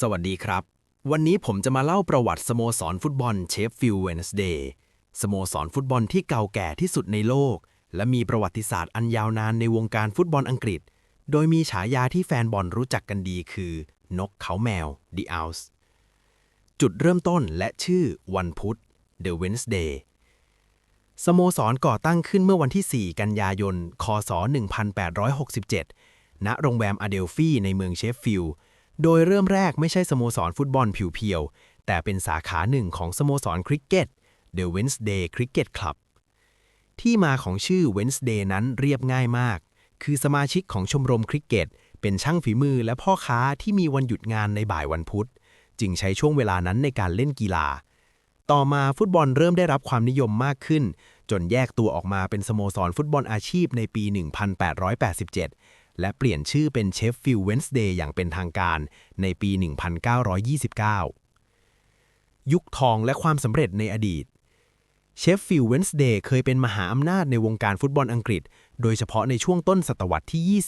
สวัสดีครับ วันนี้ผมจะมาเล่าประวัติสโมสรฟุตบอลเชฟฟิลด์เวนส์เดย์สโมสรฟุตบอลที่เก่าแก่ที่สุดในโลก และมีประวัติศาสตร์อันยาวนานในวงการฟุตบอลอังกฤษ โดยมีฉายาที่แฟนบอลรู้จักกันดีคือ นกเขาแมว The Owls จุดเริ่มต้นและชื่อวันพุธ The Wednesday สโมสรก่อตั้งขึ้นเมื่อวันที่ 4 กันยายน คศ 1867 ณ โรงแรมอเดลฟีในเมืองเชฟฟิลด์ โดยเริ่มแรกไม่ใช่สโมสรฟุตบอลผิวเพียว แต่เป็นสาขาหนึ่งของสโมสรคริกเก็ต The Wednesday Cricket Club ที่มาของชื่อ Wednesday นั้นเรียบง่ายมาก คือสมาชิกของชมรมคริกเก็ต เป็นช่างฝีมือและพ่อค้าที่มีวันหยุดงานในบ่ายวันพุธ จึงใช้ช่วงเวลานั้นในการเล่นกีฬา ต่อมาฟุตบอลเริ่มได้รับความนิยมมากขึ้น จนแยกตัวออกมาเป็นสโมสรฟุตบอลอาชีพในปี 1887 และเปลี่ยนชื่อเป็นเชฟฟิลด์เวนส์เดย์อย่างเป็นทางการในปี 1929 ยุคทองและความสำเร็จในอดีต เชฟฟิลด์เวนส์เดย์เคยเป็นมหาอำนาจในวงการฟุตบอลอังกฤษ โดยเฉพาะในช่วงต้นศตวรรษที่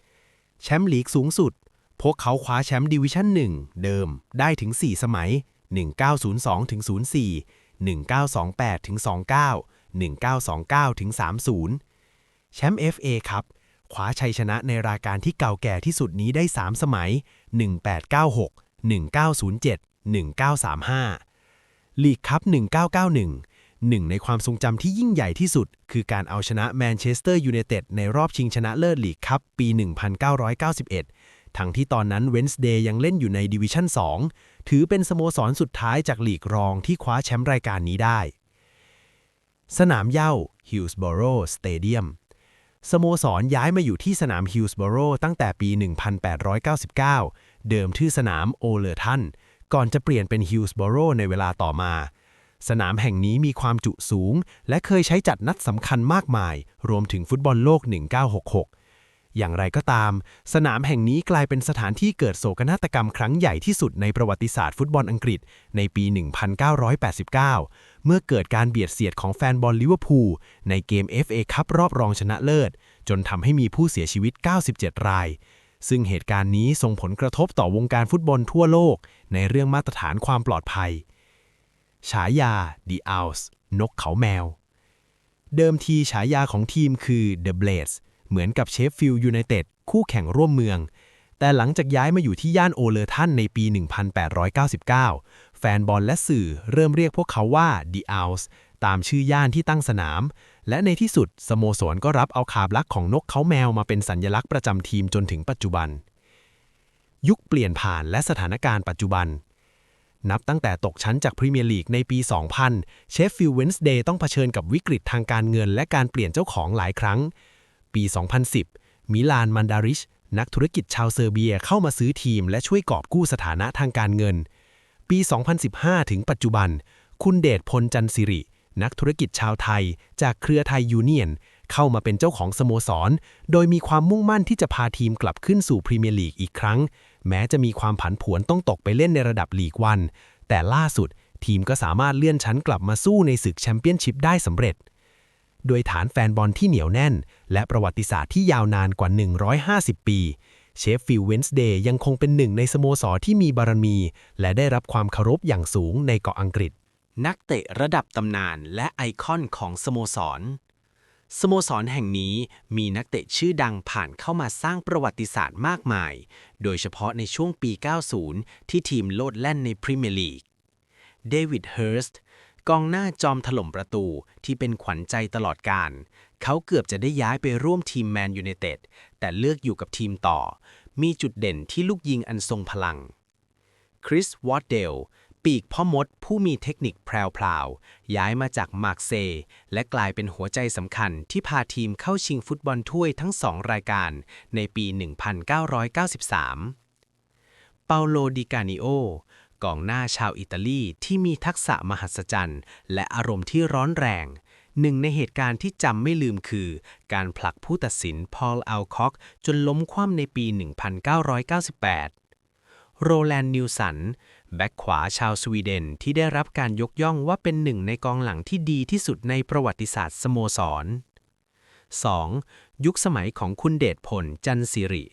20 แชมป์ลีกสูงสุด พวกเขาคว้าแชมป์ดิวิชั่น 1 เดิมได้ถึง 4 สมัย 1902-04 1928-29 1929-30 แชมป์ FA ครับ คว้าชัยชนะในรายการที่เก่าแก่ที่สุดนี้ได้ 3 สมัย 1896 1907 1935 ลีกคัพ 1991 หนึ่งในความทรงจำที่ยิ่งใหญ่ที่สุด คือการเอาชนะแมนเชสเตอร์ยูไนเต็ดในรอบชิงชนะเลิศลีกคัพปี 1991 ทั้งที่ตอนนั้นเวนส์เดย์ยังเล่นอยู่ในดิวิชั่น 2 ถือเป็นสโมสรสุดท้ายจากลีกรองที่คว้าแชมป์รายการนี้ได้ สนามเย้าฮิลส์บอโรสเตเดียม สโมสรย้ายมาอยู่ที่สนามฮิลส์บอโรตั้งแต่ปี 1899 เดิมชื่อสนามโอเลอร์ทัน ก่อนจะเปลี่ยนเป็นฮิลส์บอโรในเวลาต่อมา สนามแห่งนี้มีความจุสูง และเคยใช้จัดนัดสำคัญมากมาย รวมถึงฟุตบอลโลก 1966 อย่างไรก็ตาม สนามแห่งนี้กลายเป็นสถานที่เกิดโศกนาฏกรรมครั้งใหญ่ที่สุดในประวัติศาสตร์ฟุตบอลอังกฤษ ในปี 1989 เมื่อเกิดการเบียดเสียดของแฟนบอลลิเวอร์พูลในเกม FA คัพรอบรองชนะเลิศ จนทำให้มีผู้เสียชีวิต 97 ราย ซึ่งเหตุการณ์นี้ส่งผลกระทบต่อวงการฟุตบอลทั่วโลก ในเรื่องมาตรฐานความปลอดภัย ฉายา The Owls นกเขาแมว เดิมทีฉายาของทีมคือ The Blades เหมือนกับเชฟฟิลด์ยูไนเต็ดคู่แข่งร่วมเมือง แต่หลังจากย้ายมาอยู่ที่ย่านโอเลอร์ทันในปี 1899 แฟนบอลและสื่อเริ่มเรียกพวกเขาว่า The Owls ตามชื่อย่านที่ตั้งสนาม และในที่สุด สโมสรก็รับเอาคาบลักษ์ของนกเขาแมวมาเป็นสัญญลักษณ์ประจำทีมจนถึงปัจจุบัน ยุคเปลี่ยนผ่านและสถานการณ์ปัจจุบันนับตั้งแต่ตกชั้นจากพรีเมียร์ลีกในปี 2000 เชฟฟิลด์เวนส์เดย์ต้องเผชิญกับวิกฤตทางการเงินและการเปลี่ยนเจ้าของหลายครั้ง ปี 2010 มิลานมันดาริช นักธุรกิจชาวเซอร์เบียเข้ามาซื้อทีมและช่วยกอบกู้สถานะทางการเงิน ปี 2015 ถึงปัจจุบัน คุณเดชพลจันสิริ นักธุรกิจชาวไทย จากเครือไทยยูเนียน เข้ามาเป็นเจ้าของสโมสร โดยมีความมุ่งมั่นที่จะพาทีมกลับขึ้นสู่พรีเมียร์ลีกอีกครั้ง แม้จะมีความผันผวนต้องตกไปเล่นในระดับลีกวัน แต่ล่าสุดทีมก็สามารถเลื่อนชั้นกลับมาสู้ในศึกแชมเปี้ยนชิพได้สำเร็จ โดยฐานแฟนบอลที่เหนียวแน่น และประวัติศาสตร์ที่ยาวนานกว่า 150 ปีเชฟฟิลด์เวนส์เดย์ยังคงเป็นหนึ่งในสโมสรที่มีบารมี และได้รับความเคารพอย่างสูงในเกาะอังกฤษ นักเตะระดับตำนานและไอคอนของสโมสร สโมสรแห่งนี้มีนักเตะชื่อดังผ่านเข้ามาสร้างประวัติศาสตร์มากมาย โดยเฉพาะในช่วงปี 90 ที่ทีมโลดแล่นในพรีเมียร์ลีก เดวิดเฮิร์สต์ กองหน้าจอมถล่มประตูที่เป็นขวัญใจตลอดการ เขาเกือบจะได้ย้ายไปร่วมทีมแมนยูไนเต็ดแต่เลือกอยู่กับทีมต่อ มีจุดเด่นที่ลูกยิงอันทรงพลัง คริสวอตเดล ปีกพ่อมดผู้มีเทคนิคแพรวๆ ย้ายมาจากมาร์กเซ และกลายเป็นหัวใจสำคัญที่พาทีมเข้าชิงฟุตบอลถ้วยทั้งสองรายการในปี 1993 เปาโลดิกานิโอ กองหน้าชาวอิตาลีที่มีทักษะมหัศจรรย์ และอารมณ์ที่ร้อนแรง หนึ่งในเหตุการณ์ที่จำไม่ลืมคือ การผลักผู้ตัดสินพอลอัลคอก จนล้มคว่ำในปี 1998 โรแลนด์นิวสัน แบ็คขวาชาวสวีเดนที่ได้รับการยกย่องว่าเป็นหนึ่งในกองหลังที่ดีที่สุดในประวัติศาสตร์สโมสร 2. ยุคสมัยของคุณเดชพล จันสิริ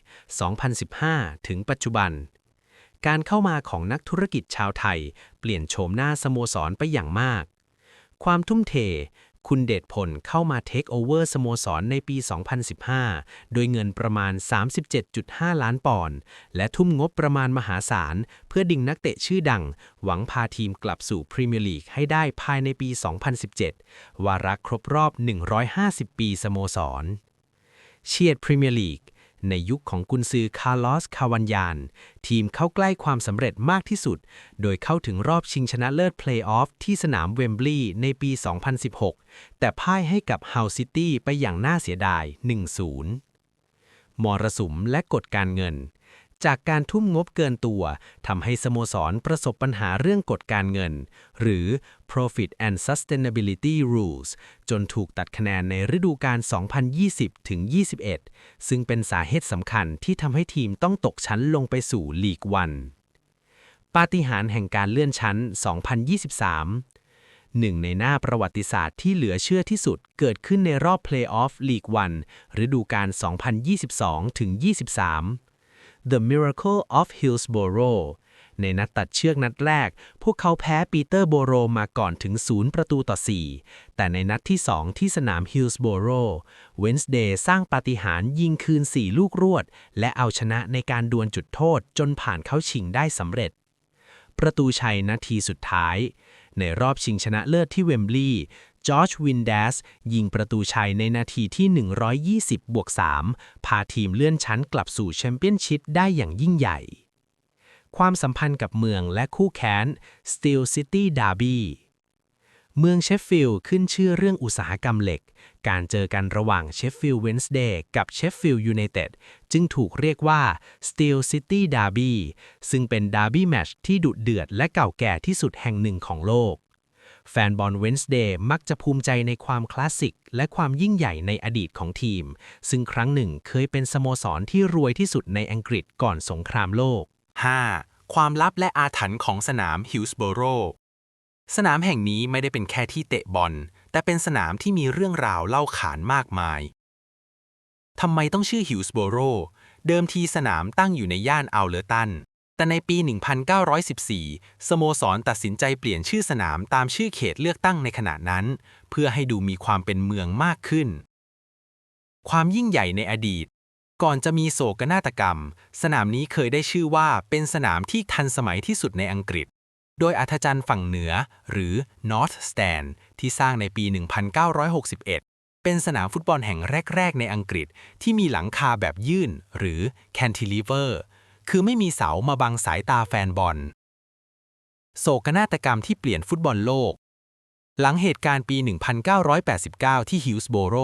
2015 ถึงปัจจุบัน การเข้ามาของนักธุรกิจชาวไทย เปลี่ยนโฉมหน้าสโมสรไปอย่างมาก ความทุ่มเท คุณเดชพลเข้ามาเทคโอเวอร์สโมสรในปี 2015 โดยเงินประมาณ 37.5 ล้านปอนด์ และทุ่มงบประมาณมหาศาล เพื่อดึงนักเตะชื่อดัง หวังพาทีมกลับสู่พรีเมียร์ลีกให้ได้ภายในปี 2017 วาระครบรอบ 150 ปีสโมสร เชียร์พรีเมียร์ลีก ในยุคของกุนซือคาร์ลอส คาวันยาน ทีมเข้าใกล้ความสำเร็จมากที่สุด โดยเข้าถึงรอบชิงชนะเลิศเพลย์ออฟที่สนามเวมบลีย์ในปี 2016 แต่พ่ายให้กับเฮาซิตี้ไปอย่างน่าเสียดาย 1-0 มรสุมและกฎการเงิน จากการทุ่มงบเกินตัวทำให้สโมสรประสบปัญหาเรื่องกฎการเงิน หรือ Profit and Sustainability Rules จนถูกตัดคะแนนในฤดูกาล 2020-21 ซึ่งเป็นสาเหตุสำคัญที่ทำให้ทีมต้องตกชั้นลงไปสู่ลีกวันปาฏิหาริย์แห่งการเลื่อนชั้น 2023 หนึ่งในหน้าประวัติศาสตร์ที่เหลือเชื่อที่สุดเกิดขึ้นในรอบเพลย์ออฟลีกวันฤดูกาล 2022-23 The Miracle of Hillsborough ในนัดตัดเชือกนัดแรก พวกเขาแพ้ปีเตอร์โบโรมาก่อนถึง 0 ประตูต่อ 4 แต่ในนัดที่ 2 ที่สนามฮิลส์โบโรเวนส์เดย์สร้างปาฏิหาริย์ยิงคืน 4 ลูกรวด และเอาชนะในการดวลจุดโทษจนผ่านเข้าชิงได้สำเร็จ ประตูชัยนาทีสุดท้าย ในรอบชิงชนะเลิศที่เวมบลีย์ จอร์จวินเดสยิงประตูชัยในนาทีที่ 120 บวก 3 พาทีมเลื่อนชั้นกลับสู่แชมเปี้ยนชิพได้อย่างยิ่งใหญ่ ความสัมพันธ์กับเมืองและคู่แค้น Steel City Derby เมืองเชฟฟิลด์ขึ้นชื่อเรื่องอุตสาหกรรมเหล็ก การเจอกันระหว่างเชฟฟิลด์เวนส์เดย์กับเชฟฟิลด์ยูไนเต็ดจึงถูกเรียกว่า Steel City Derby ซึ่งเป็นดาร์บี้แมชที่ดุเดือดและเก่าแก่ที่สุดแห่งหนึ่งของโลก แฟนบอลเวนส์เดย์มักจะภูมิใจในความคลาสสิก และความยิ่งใหญ่ในอดีตของทีม ซึ่งครั้งหนึ่งเคยเป็นสโมสรที่รวยที่สุดในอังกฤษก่อนสงครามโลก 5. ความลับและอาถรรพ์ของสนามฮิลส์โบโรสนามแห่งนี้ไม่ได้เป็นแค่ที่เตะบอล แต่เป็นสนามที่มีเรื่องราวเล่าขานมากมาย ทำไมต้องชื่อฮิลส์โบโรเดิมทีสนามตั้งอยู่ในย่านอัลเลอร์ตัน แต่ในปี 1914 สโมสรตัดสินใจเปลี่ยนชื่อสนามตามชื่อเขตเลือกตั้งในขณะนั้น เพื่อให้ดูมีความเป็นเมืองมากขึ้น ความยิ่งใหญ่ในอดีต ก่อนจะมีโศกนาฏกรรม สนามนี้เคยได้ชื่อว่าเป็นสนามที่ทันสมัยที่สุดในอังกฤษ โดยอัธจันทร์ฝั่งเหนือ หรือ North Stand ที่สร้างในปี 1961เป็นสนามฟุตบอลแห่งแรก ๆ ในอังกฤษที่มีหลังคาแบบยื่น หรือ cantilever คือไม่มีเสามาบังสายตาแฟนบอล โศกนาฏกรรมที่เปลี่ยนฟุตบอลโลก หลังเหตุการณ์ปี 1989 ที่ฮิลส์โบโร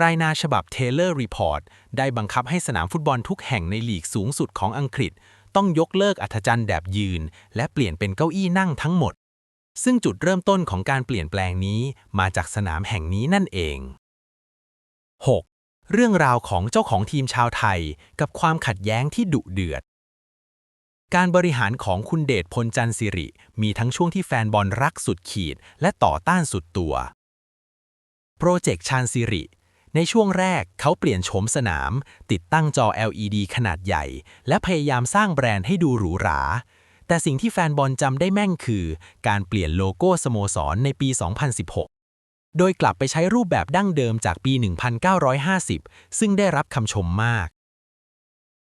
รายนาฉบับ Taylor Report ได้บังคับให้สนามฟุตบอลทุกแห่งในลีกสูงสุดของอังกฤษ ต้องยกเลิกอัธจันทร์แบบยืน และเปลี่ยนเป็นเก้าอี้นั่งทั้งหมด ซึ่งจุดเริ่มต้นของการเปลี่ยนแปลงนี้มาจากสนามแห่งนี้นั่นเอง 6. เรื่องราวของเจ้าของทีมชาวไทยกับความขัดแย้งที่ดุเดือด การบริหารของคุณเดชพลจันสิริ มีทั้งช่วงที่แฟนบอลรักสุดขีด และต่อต้านสุดตัว โปรเจกต์ชานสิริ ในช่วงแรกเขาเปลี่ยนโฉมสนาม ติดตั้งจอ LED ขนาดใหญ่ และพยายามสร้างแบรนด์ให้ดูหรูหรา แต่สิ่งที่แฟนบอลจำได้แม่งคือ การเปลี่ยนโลโก้สโมสรในปี 2016 โดยกลับไปใช้รูปแบบดั้งเดิมจากปี 1950 ซึ่งได้รับคำชมมาก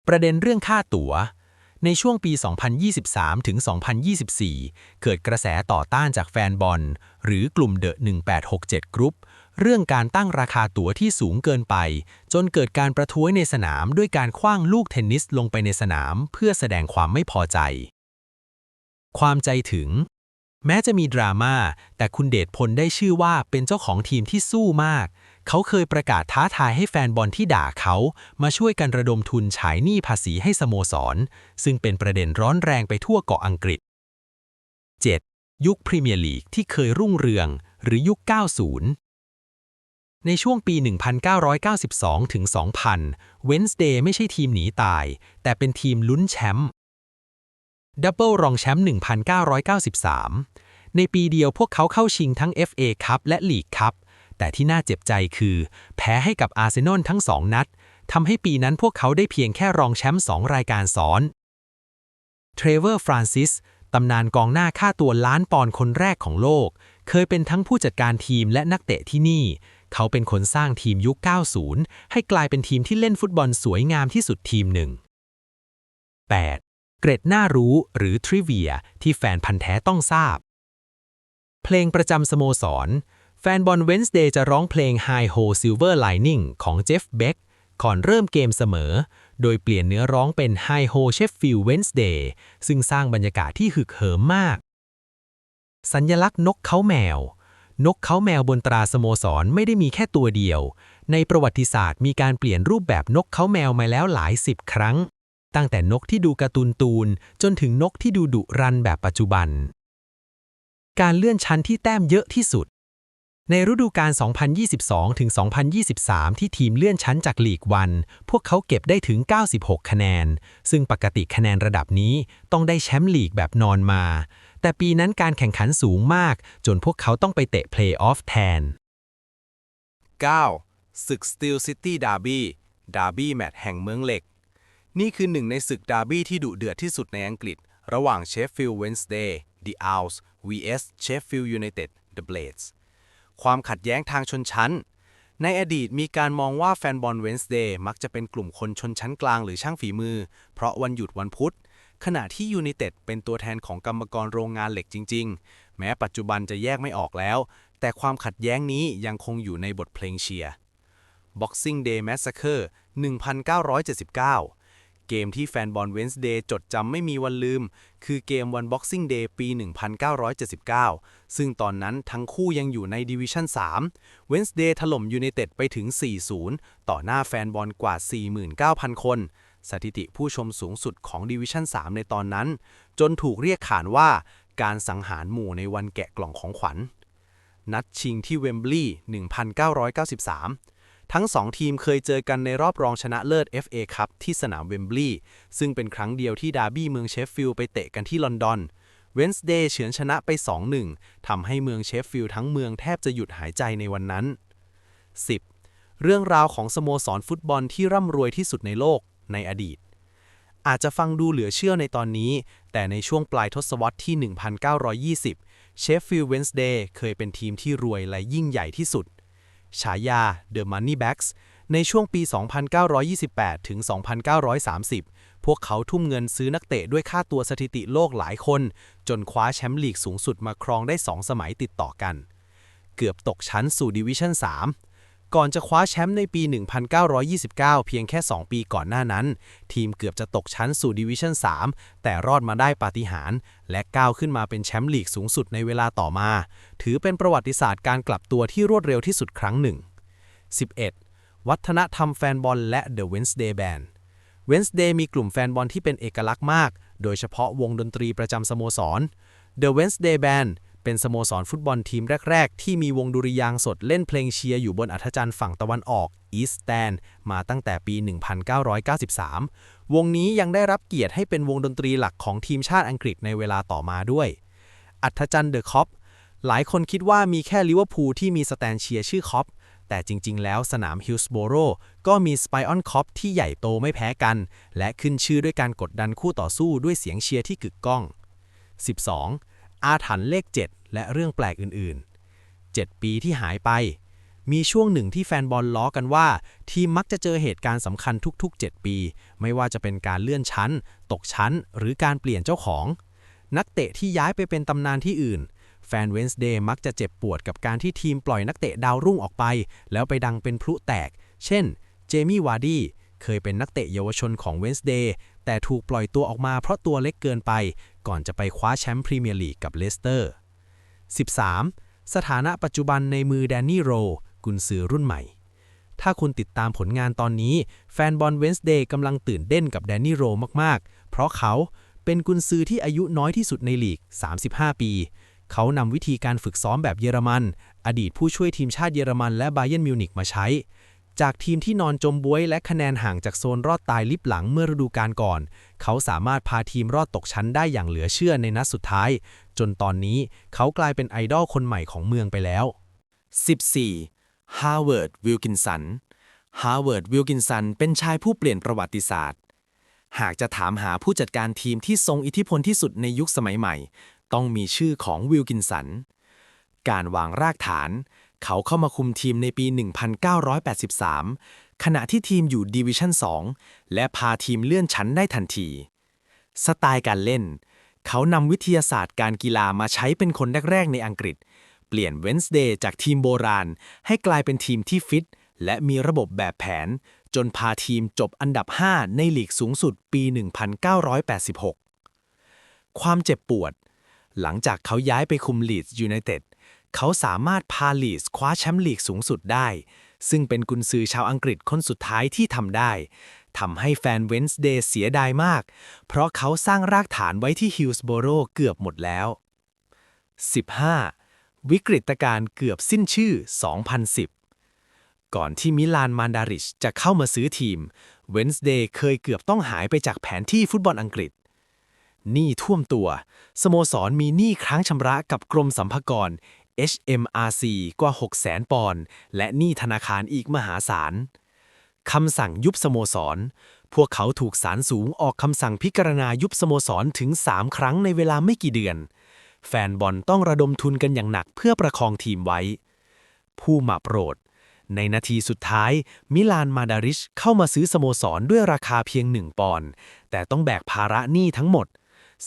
ประเด็นเรื่องค่าตั๋ว ในช่วงปี 2023 ถึง 2024 เกิดกระแสต่อต้านจากแฟนบอล หรือกลุ่มเดอะ1867 กรุ๊ป เรื่องการตั้งราคาตั๋วที่สูงเกินไป จนเกิดการประท้วงในสนามด้วยการคว้างลูกเทนนิสลงไปในสนาม เพื่อแสดงความไม่พอใจ ความใจถึง แม้จะมีดราม่าแต่คุณเดชพลได้ชื่อว่าเป็นเจ้าของทีมที่สู้มาก เขาเคยประกาศท้าทายให้แฟนบอลที่ด่าเขามาช่วยกันระดมทุนฉายหนี้ภาษีให้สโมสร ซึ่งเป็นประเด็นร้อนแรงไปทั่วเกาะอังกฤษ 7. ยุคพรีเมียร์ลีกที่เคยรุ่งเรือง หรือยุค 90 ในช่วงปี 1992 ถึง 2000 เวนส์เดย์ไม่ใช่ทีมหนีตาย แต่เป็นทีมลุ้นแชมป์ดับเบิลรองแชมป์ 1993 ในปีเดียวพวกเขาเข้าชิงทั้ง FA คัพและลีกคัพ แต่ที่น่าเจ็บใจคือ แพ้ให้กับอาร์เซนอลทั้งสองนัดทำให้ปีนั้นพวกเขาได้เพียงแค่รองแชมป์สองรายการซ้อนเทรเวอร์ฟรานซิสตำนานกองหน้าค่าตัวล้านปอนด์คนแรกของโลก เคยเป็นทั้งผู้จัดการทีมและนักเตะที่นี่ เขาเป็นคนสร้างทีมยุค 90 ให้กลายเป็นทีมที่เล่นฟุตบอลสวยงามที่สุดทีมหนึ่ง 8. เกร็ดน่ารู้หรือทริเวียที่แฟนพันธ์แท้ต้องทราบ เพลงประจำสโมสร แฟนบอลเวนส์เดย์จะร้องเพลง High Ho Silver Lining ของเจฟเบ k ก่อนเริ่มเกมเสมอ โดยเปลี่ยนเนื้อร้องเป็น High Ho Sheffield Wednesday ซึ่งสร้างบรรยากาศที่หึกเหิมมาก สัญลักษณ์นกเขาแมว นกเขาแมวบนตราสโมสรไม่ได้มีแค่ตัวเดียว ในประวัติศาสตร์มีการเปลี่ยนรูปแบบนกเขาแมวมาแล้วหลายสิบครั้ง ตั้งแต่นกที่ดูการ์ตูนตูน จนถึงนกที่ดูดุรันแบบปัจจุบัน การเลื่อนชั้นที่แต้มเยอะที่สุด ในฤดูกาล 2022 ถึง 2023 ที่ทีมเลื่อนชั้นจากลีกวัน พวกเขาเก็บได้ถึง 96 คะแนน ซึ่งปกติคะแนนระดับนี้ต้องได้แชมป์ลีกแบบนอนมา แต่ปีนั้นการแข่งขันสูงมาก จนพวกเขาต้องไปเตะเพลย์ออฟแทน 9. ศึก Steel City Derby Derby แมตช์แห่งเมืองเหล็ก นี่คือหนึ่งในศึกดาร์บี้ที่ดุเดือดที่สุดในอังกฤษ ระหว่าง Sheffield Wednesday The Owls vs Sheffield United The Blades ความขัดแย้งทางชนชั้น ในอดีตมีการมองว่าแฟนบอลเวนส์เดย์มักจะเป็นกลุ่มคนชนชั้นกลางหรือช่างฝีมือ เพราะวันหยุดวันพุธ ขณะที่ยู i นเต็ดเป็นตัวแทนของกรรมกรโรงงานเหล็กจริง ๆ แม้ปัจจุบันจะแยกไม่ออกแล้ว แต่ความขัดแย้งนี้ยังคงอยู่ในบทเพลงเชียร์ Boxing Day Massacre 1979 เกมที่แฟนบอลเวนส์เดย์จดจำไม่มีวันลืม คือเกมวัน Boxing Day ปี 1979 ซึ่งตอนนั้นทั้งคู่ยังอยู่ในดิวิชั่น3เวนส์เดย์ถล่มยู i นเต็ดไปถึง 4-0 ต่อหน้าแฟนบอลกว่า 49,000 คน สถิติผู้ชมสูงสุดของดิวิชั่น3 ในตอนนั้น จนถูกเรียกขานว่าการสังหารหมู่ในวันแกะกล่องของขวัญ นัดชิงที่เวมบลีย์1993 ทั้งสองทีมเคยเจอกันในรอบรองชนะเลิศ FA คัพที่สนามเวมบลีย์ซึ่งเป็นครั้งเดียวที่ดาร์บี้เมืองเชฟฟิลด์ไปเตะกันที่ลอนดอนเวนส์เดย์เฉือนชนะไป 2-1ทำให้เมืองเชฟฟิลด์ทั้งเมืองแทบจะหยุดหายใจในวันนั้น 10. เรื่องราวของสโมสรฟุตบอลที่ร่ำรวยที่สุดในโลกในอดีต อาจจะฟังดูเหลือเชื่อในตอนนี้ แต่ในช่วงปลายทศวรรษที่ 1920 เชฟฟิลด์เวนส์เดย์เคยเป็นทีมที่รวยและยิ่งใหญ่ที่สุด ฉายา The Moneybags ในช่วงปี 2928 ถึง 2930 พวกเขาทุ่มเงินซื้อนักเตะด้วยค่าตัวสถิติโลกหลายคน จนคว้าแชมป์ลีกสูงสุดมาครองได้ 2 สมัยติดต่อกัน เกือบตกชั้นสู่ดิวิชั่น 3 ก่อนจะคว้าแชมป์ในปี 1929 เพียงแค่ 2 ปีก่อนหน้านั้น ทีมเกือบจะตกชั้นสู่ดิวิชั่น 3 แต่รอดมาได้ปาฏิหาริย์และก้าวขึ้นมาเป็นแชมป์ลีกสูงสุดในเวลาต่อมา ถือเป็นประวัติศาสตร์การกลับตัวที่รวดเร็วที่สุดครั้งหนึ่ง 11. วัฒนธรรมแฟนบอลและ The Wednesday Band Wednesday มีกลุ่มแฟนบอลที่เป็นเอกลักษณ์มาก โดยเฉพาะวงดนตรีประจำสโมสร The Wednesday Band เป็นสโมสรฟุตบอลทีมแรก ๆ ที่มีวงดุริยางสดเล่นเพลงเชียร์อยู่บนอัธจันทร์ฝั่งตะวันออก East Stand มาตั้งแต่ปี 1993 วงนี้ยังได้รับเกียรติให้เป็นวงดนตรีหลักของทีมชาติอังกฤษในเวลาต่อมาด้วย อัธจันทร์เดอะคอปหลายคนคิดว่ามีแค่ลิเวอร์พูลที่มีสแตนเชียร์ชื่อคอปแต่จริง ๆ แล้วสนามฮิลส์โบโรก็มีสไปออนคอปที่ใหญ่โตไม่แพ้กัน และขึ้นชื่อด้วยการกดดันคู่ต่อสู้ด้วยเสียงเชียร์ที่กึกก้อง 12. อาถรรพ์เลข 7 และเรื่องแปลกอื่นๆ 7 ปีที่หายไป มีช่วงหนึ่งที่แฟนบอลล้อกันว่า ทีมมักจะเจอเหตุการณ์สำคัญทุก ๆ 7 ปี ไม่ว่าจะเป็นการเลื่อนชั้น ตกชั้น หรือการเปลี่ยนเจ้าของ นักเตะที่ย้ายไปเป็นตำนานที่อื่น แฟนเวนส์เดย์มักจะเจ็บปวดกับการที่ทีมปล่อยนักเตะดาวรุ่งออกไป แล้วไปดังเป็นพลุแตก เช่น เจมี่วาร์ดี้เคยเป็นนักเตะเยาวชนของเวนส์เดย์แต่ถูกปล่อยตัวออกมาเพราะตัวเล็กเกินไป ก่อนจะไปคว้าแชมป์พรีเมียร์ลีกกับเลสเตอร์ 13. สถานะปัจจุบันในมือแดนนี่โรกุนซือรุ่นใหม่ ถ้าคุณติดตามผลงานตอนนี้ แฟนบอลเวนส์เดย์กำลังตื่นเต้นกับแดนนี่โรมากๆ เพราะเขาเป็นกุนซือที่อายุน้อยที่สุดในลีก 35 ปี เขานำวิธีการฝึกซ้อมแบบเยอรมัน อดีตผู้ช่วยทีมชาติเยอรมันและบาเยนมิวนิกมาใช้ จากทีมที่นอนจมบวยและคะแนนห่างจากโซนรอดตายลิบหลังเมื่อฤดูกาลก่อน เขาสามารถพาทีมรอดตกชั้นได้อย่างเหลือเชื่อในนัดสุดท้าย จนตอนนี้เขากลายเป็นไอดอลคนใหม่ของเมืองไปแล้ว 14. ฮาร์วาร์ดวิลกินสันฮาร์วาร์ดวิลกินสันเป็นชายผู้เปลี่ยนประวัติศาสตร์ หากจะถามหาผู้จัดการทีมที่ทรงอิทธิพลที่สุดในยุคสมัยใหม่ ต้องมีชื่อของวิลกินสัน การวางรากฐาน เขาเข้ามาคุมทีมในปี 1983 ขณะที่ทีมอยู่ดิวิชั่น 2 และพาทีมเลื่อนชั้นได้ทันที สไตล์การเล่น เขานำวิทยาศาสตร์การกีฬามาใช้เป็นคนแรก ๆ ในอังกฤษ เปลี่ยนเวนส์เดย์จากทีมโบราณ ให้กลายเป็นทีมที่ฟิต และมีระบบแบบแผน จนพาทีมจบอันดับ 5 ในลีกสูงสุดปี 1986 ความเจ็บปวด หลังจากเขาย้ายไปคุมลีดส์ยูไนเต็ด เขาสามารถพาลีสคว้าแชมป์ลีกสูงสุดได้ ซึ่งเป็นกุนซือชาวอังกฤษคนสุดท้ายที่ทำได้ทำให้แฟนเวนส์เดย์เสียดายมาก เพราะเขาสร้างรากฐานไว้ที่ฮิลส์โบโรเกือบหมดแล้ว 15. วิกฤตการณ์เกือบสิ้นชื่อ 2010 ก่อนที่มิลานมานดาริชจะเข้ามาซื้อทีม เวนส์เดย์เคยเกือบต้องหายไปจากแผนที่ฟุตบอลอังกฤษหนี้ท่วมตัว สโมสรมีหนี้ค้างชำระกับกรมสัมภากร HMRC กว่า 6 0 0 0 0 0ปอนด์และหนี้ธนาคารอีกมหาศาลคำสั่งยุบสโมสร พวกเขาถูกศาลสูงออกคำสั่งพิจารณายุบสโมสรถึง 3 ครั้งในเวลาไม่กี่เดือน แฟนบอลต้องระดมทุนกันอย่างหนักเพื่อประคองทีมไว้ ผู้มาโปรด ในนาทีสุดท้าย มิลานมาดาริชเข้ามาซื้อสโมสรด้วยราคาเพียงหนึ่งปอนด์แต่ต้องแบกภาระหนี้ทั้งหมด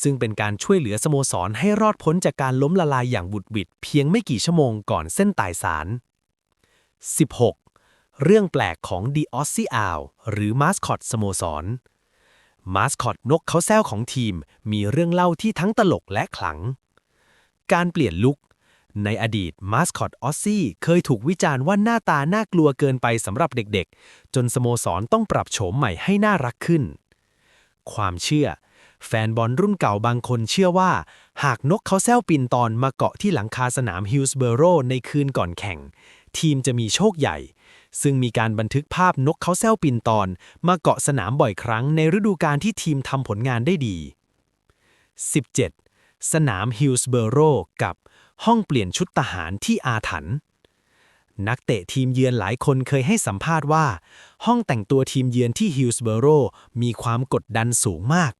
ซึ่งเป็นการช่วยเหลือสโมสรให้รอดพ้นจากการล้มละลายอย่างบุดบิดเพียงไม่กี่ชั่วโมงก่อนเส้นตายสาร 16. เรื่องแปลกของ The Aussie Owl หรือมาสคอตสโมสร มาสคอตนกเขาแซวของทีมมีเรื่องเล่าที่ทั้งตลกและขลัง การเปลี่ยนลุคในอดีตมาสคอตออสซี่เคยถูกวิจารณ์ว่าหน้าตาน่ากลัวเกินไปสำหรับเด็กๆ จนสโมสรต้องปรับโฉมใหม่ให้น่ารักขึ้น ความเชื่อ แฟนบอลรุ่นเก่าบางคนเชื่อว่า หากนกเขาแซวปินตอนมาเกาะที่หลังคาสนามฮิลส์เบโรในคืนก่อนแข่ง ทีมจะมีโชคใหญ่ ซึ่งมีการบันทึกภาพนกเขาแซวปินตอนมาเกาะสนามบ่อยครั้งในฤดูกาลที่ทีมทำผลงานได้ดี 17. สนามฮิลส์เบโรกับห้องเปลี่ยนชุดทหารที่อาถรรพ์นักเตะทีมเยือนหลายคนเคยให้สัมภาษณ์ว่า ห้องแต่งตัวทีมเยือนที่ฮิลส์เบโรมีความกดดันสูงมาก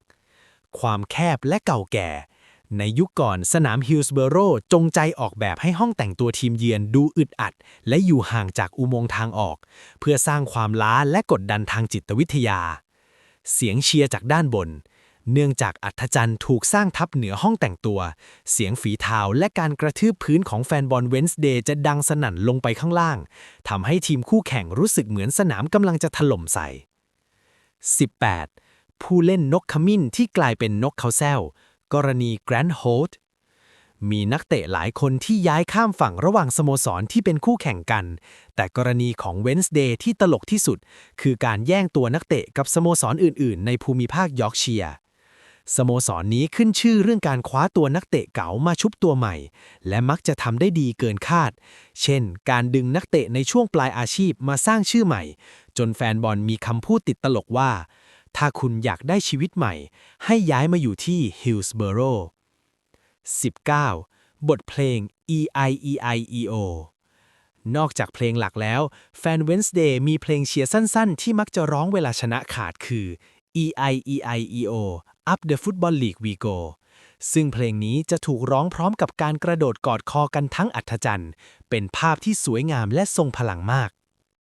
ความแคบและเก่าแก่ ในยุคก่อนสนามฮิลส์เบโรจงใจออกแบบให้ห้องแต่งตัวทีมเยือนดูอึดอัด และอยู่ห่างจากอุโมงค์ทางออก เพื่อสร้างความล้าและกดดันทางจิตวิทยา เสียงเชียร์จากด้านบน เนื่องจากอัธจันทร์ถูกสร้างทับเหนือห้องแต่งตัว เสียงฝีเท้าและการกระทืบพื้นของแฟนบอลเวนส์เดย์จะดังสนั่นลงไปข้างล่างทำให้ทีมคู่แข่งรู้สึกเหมือนสนามกำลังจะถล่มใส่ 18. ผู้เล่นนกขมิ้นที่กลายเป็นนกเขาแซวกรณีแกรนด์โฮลต์มีนักเตะหลายคนที่ย้ายข้ามฝั่งระหว่างสโมสรที่เป็นคู่แข่งกัน แต่กรณีของเวนส์เดย์ที่ตลกที่สุด คือการแย่งตัวนักเตะกับสโมสรอื่น ๆ ในภูมิภาคยอร์กเชียร์สโมสรนี้ขึ้นชื่อเรื่องการคว้าตัวนักเตะเก๋ามาชุบตัวใหม่ และมักจะทำได้ดีเกินคาด เช่น การดึงนักเตะในช่วงปลายอาชีพมาสร้างชื่อใหม่ จนแฟนบอลมีคำพูดติดตลกว่า ถ้าคุณอยากได้ชีวิตใหม่ ให้ย้ายมาอยู่ที่ฮิลส์เบโร 19. บทเพลง E I E I E O นอกจากเพลงหลักแล้ว แฟน Wednesday มีเพลงเชียร์สั้นๆ ที่มักจะร้องเวลาชนะขาดคือ E I E I E O Up the Football League We Go ซึ่งเพลงนี้จะถูกร้องพร้อมกับการกระโดดกอดคอกันทั้งอัธจันทร์ เป็นภาพที่สวยงามและทรงพลังมาก